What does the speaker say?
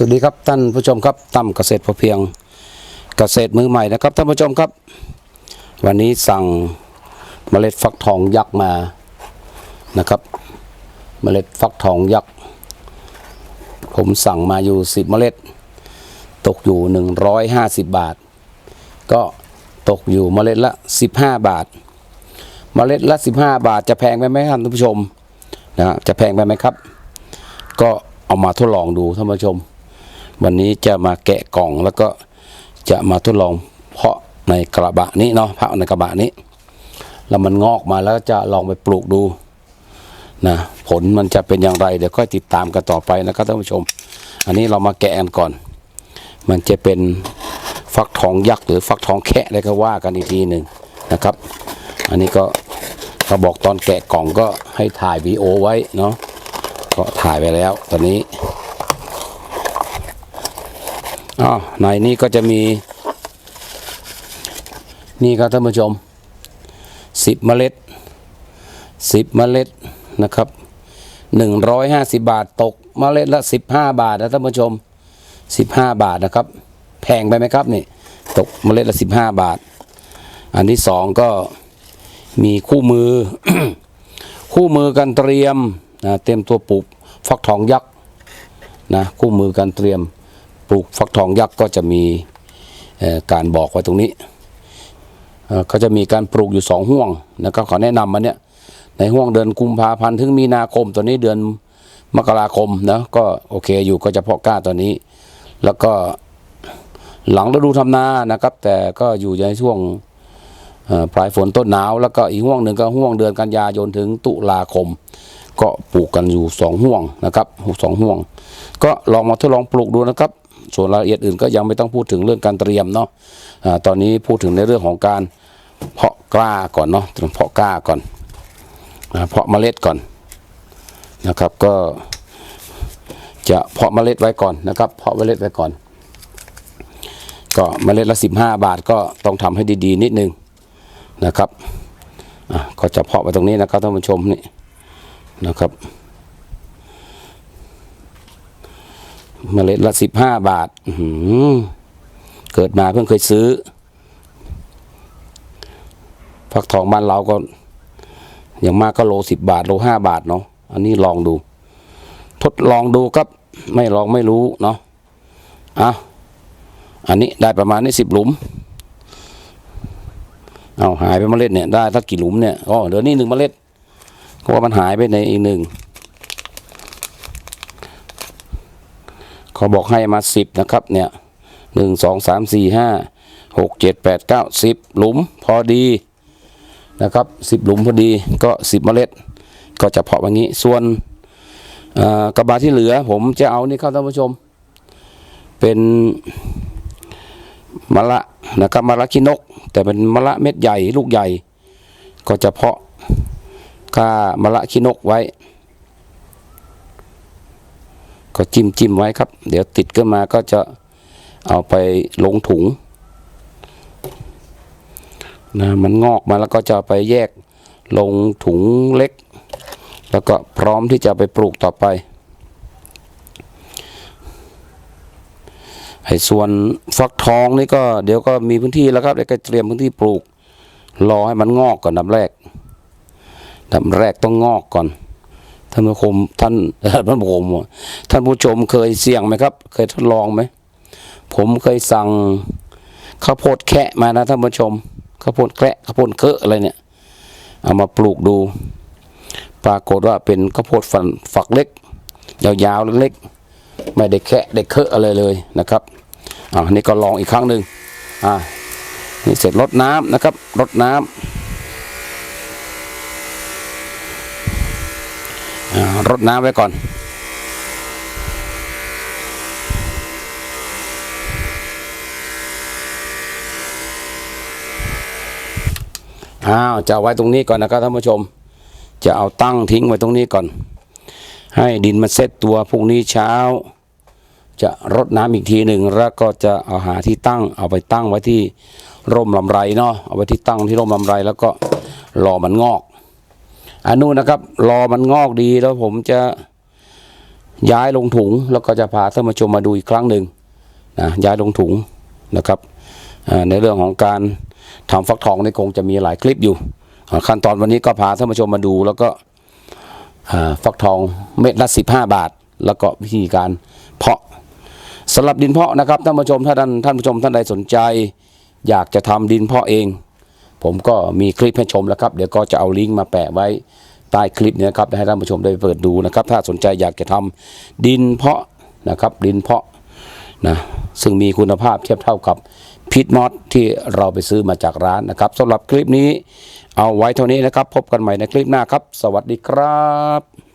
สวัสดีครับท่านผู้ชมครับตั้มเกษตรพอเพียงเกษตรมือใหม่นะครับท่านผู้ชมครับ วันนี้สั่งเมล็ดฟักทองยักษ์มานะครับ เมล็ดฟักทองยักษ์ผมสั่งมาอยู่ 10 เมล็ด ตกอยู่ 150 บาท ก็ตกอยู่เมล็ดละ 15 บาท เมล็ดละ 15 บาทจะแพงไปไหมท่านผู้ชมนะฮะจะแพงไปไหมครับ ก็เอามาทดลองดูท่านผู้ชม วันนี้จะมาแกะกล่องแล้วก็จะมาทดลองเพาะในกระบะนี้เนาะเพาะในกระบะนี้ แล้วมันงอกมาแล้วจะลองไปปลูกดูนะผลมันจะเป็นอย่างไร เดี๋ยวก็ติดตามกันต่อไปนะครับท่านผู้ชม อันนี้เรามาแกะกันก่อน มันจะเป็นฟักทองยักษ์หรือฟักทองแคะอะไรก็ว่ากันอีกทีหนึ่งนะครับ อันนี้ก็เขาบอกตอนแกะกล่องก็ให้ถ่ายวีโอไว้เนาะก็ถ่ายไปแล้วตอนนี้ อ๋อในนี้ก็จะมี นี่ครับท่านผู้ชมสิบเมล็ดสิบเมล็ดนะครับหนึ่งร้อยห้าสิบบาทตกเมล็ดละสิบห้าบาทนะท่านผู้ชมสิบห้าบาทนะครับ แพงไปไหมครับนี่ตกเมล็ดละสิบห้าบาท อันที่สองก็มีคู่มือ คู่มือกันเตรียมนะเตรียมตัวปลูกฟักทองยักษ์นะคู่มือการเตรียม ปลูกฟักทองยักษ์ก็จะมีการบอกไว้ตรงนี้เอ่อก็จะมีการปลูกอยู่สองห่วงนะครับขอแนะนำมาเนี่ยในห่วงเดือนกุมภาพันธ์ถึงมีนาคมตอนนี้เดือนมกราคมนะก็โอเคอยู่ก็จะเพาะกล้าตอนนี้ แล้วก็หลังฤดูทำนานะครับ แต่ก็อยู่ในช่วงปลายฝนต้นหนาว แล้วก็อีกห่วงหนึ่งก็ห่วงเดือนกันยายนถึงตุลาคม ก็ปลูกกันอยู่สองห่วงนะครับสองห่วง ก็ลองมาทดลองปลูกดูนะครับ ส่วนรายละเอียดอื่นก็ยังไม่ต้องพูดถึงเรื่องการเตรียมเนาะอาตอนนี้พูดถึงในเรื่องของการเพาะกล้าก่อนเนาะต้องเพาะกล้าก่อนเพาะเมล็ดก่อนนะครับก็จะเพาะเมล็ดไว้ก่อนนะครับเพาะเมล็ดไว้ก่อน ก็เมล็ดละสิบห้าบาทก็ต้องทำให้ดีๆ นิดนึงนะครับก็จะเพาะไปตรงนี้นะครับท่านผู้ชมนี่นะครับ เมล็ดละสิบห้าบาทเกิดมาเพิ่งเคยซื้อฟักทองบ้านเราก็ อย่างมากก็โลสิบบาท โลห้าบาทเนาะอันนี้ลองดู ทดลองดูครับ ไม่ลองไม่รู้เนาะอะอันนี้ได้ประมาณนี้สิบหลุม เอาหายไปเมล็ดเนี่ยได้สักกี่หลุมเนี่ยอ๋อเดี๋ยวนี้หนึ่งเมล็ดเพราะว่ามันหายไปในอีกหนึ่ง เขาบอกให้มาสิบนะครับเนี่ยหนึ่งสองสามสี่ห้าหกเจ็ดแปดเก้าสิบหลุมพอดีนะครับสิบหลุมพอดีก็สิบเมล็ด ก็จะเพาะแบบนี้ส่วนกระบาที่เหลือผมจะเอานี่ครับท่านผู้ชม เป็นมะละนะครับมะละขี้นก แต่เป็นมะละเม็ดใหญ่ลูกใหญ่ ก็จะเพาะก้ามะละขี้นกไว้ ก็จิ้มจิ้มไว้ครับ เดี๋ยวติดขึ้นมาก็จะเอาไปลงถุงนะมันงอกมาแล้วก็จะไปแยกลงถุงเล็ก แล้วก็พร้อมที่จะไปปลูกต่อไปไอ้ส่วนฟักทองนี่ก็เดี๋ยวก็มีพื้นที่แล้วครับเดี๋ยวก็เตรียมพื้นที่ปลูกรอให้มันงอกก่อนดับแรกดับแรกต้องงอกก่อน ท่านผู้ชมท่านท่านผู้ชมท่านผู้ชมเคยเสี่ยงไหมครับ เคยทดลองไหมผมเคยสั่งข้าวโพดแคะมานะท่านผู้ชมข้าวโพดแกะข้าวโพดเคอะอะไรเนี่ย เอามาปลูกดู ปรากฏว่าเป็นข้าวโพดฝันฝักเล็ก ยาวๆเล็กๆไม่ได้แคะได้เคอะอะไรเลยนะครับอ่านี่ก็ลองอีกครั้งหนึ่งอ่านี่เสร็จรดน้ำนะครับรดน้ำอ่า รดน้ำไว้ก่อน อ้าวจะไว้ตรงนี้ก่อนนะครับท่านผู้ชม จะเอาตั้งทิ้งไว้ตรงนี้ก่อน ให้ดินมันเซตตัวพรุ่งนี้เช้า จะรดน้ำอีกทีหนึ่งแล้วก็จะเอาหาที่ตั้งเอาไปตั้งไว้ที่ร่มลำไรเนาะเอาไว้ที่ตั้งที่ร่มลำไรแล้วก็รอมันงอก อันนู้นนะครับรอมันงอกดีแล้วผมจะย้ายลงถุง แล้วก็จะพาท่านผู้ชมมาดูอีกครั้งหนึ่งนะย้ายลงถุงนะครับในเรื่องของการทำฟักทองนี่คงจะมีหลายคลิปอยู่ ขั้นตอนวันนี้ก็พาท่านผู้ชมมาดู แล้วก็ฟักทองเม็ดละ 15 บาท แล้วก็วิธีการเพาะสำหรับดินเพาะนะครับท่านผู้ชมถ้าท่านท่านผู้ชมท่านใดสนใจ อยากจะทำดินเพาะเอง ผมก็มีคลิปให้ชมแล้วครับ เดี๋ยวก็จะเอาลิงก์มาแปะไว้ใต้คลิปนี้นะครับให้ท่านผู้ชมได้เปิดดูนะครับ ถ้าสนใจอยากจะทำดินเพาะนะครับ ดินเพาะนะซึ่งมีคุณภาพเทียบเท่ากับพิทมอสที่เราไปซื้อมาจากร้านนะครับสำหรับคลิปนี้เอาไว้เท่านี้นะครับ พบกันใหม่ในคลิปหน้าครับ สวัสดีครับ